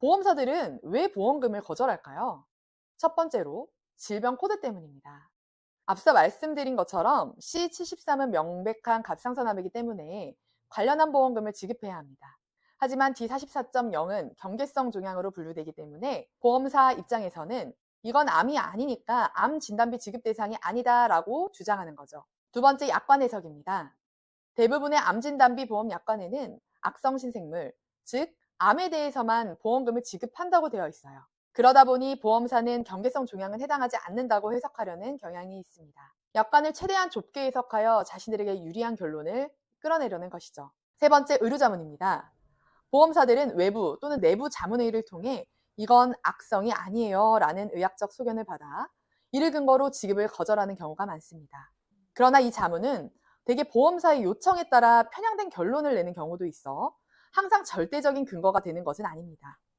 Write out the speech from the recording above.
보험사들은 왜 보험금을 거절할까요? 첫 번째로 질병 코드 때문입니다. 앞서 말씀드린 것처럼 C73은 명백한 갑상선암이기 때문에 관련한 보험금을 지급해야 합니다. 하지만 D44.0은 경계성 종양으로 분류되기 때문에 보험사 입장에서는 이건 암이 아니니까 암 진단비 지급 대상이 아니다라고 주장하는 거죠. 두 번째 약관 해석입니다. 대부분의 암 진단비 보험 약관에는 악성 신생물, 즉 암에 대해서만 보험금을 지급한다고 되어 있어요. 그러다 보니 보험사는 경계성 종양은 해당하지 않는다고 해석하려는 경향이 있습니다. 약관을 최대한 좁게 해석하여 자신들에게 유리한 결론을 끌어내려는 것이죠. 세 번째 의료자문입니다. 보험사들은 외부 또는 내부 자문회의를 통해 이건 악성이 아니에요 라는 의학적 소견을 받아 이를 근거로 지급을 거절하는 경우가 많습니다. 그러나 이 자문은 대개 보험사의 요청에 따라 편향된 결론을 내는 경우도 있어 항상 절대적인 근거가 되는 것은 아닙니다.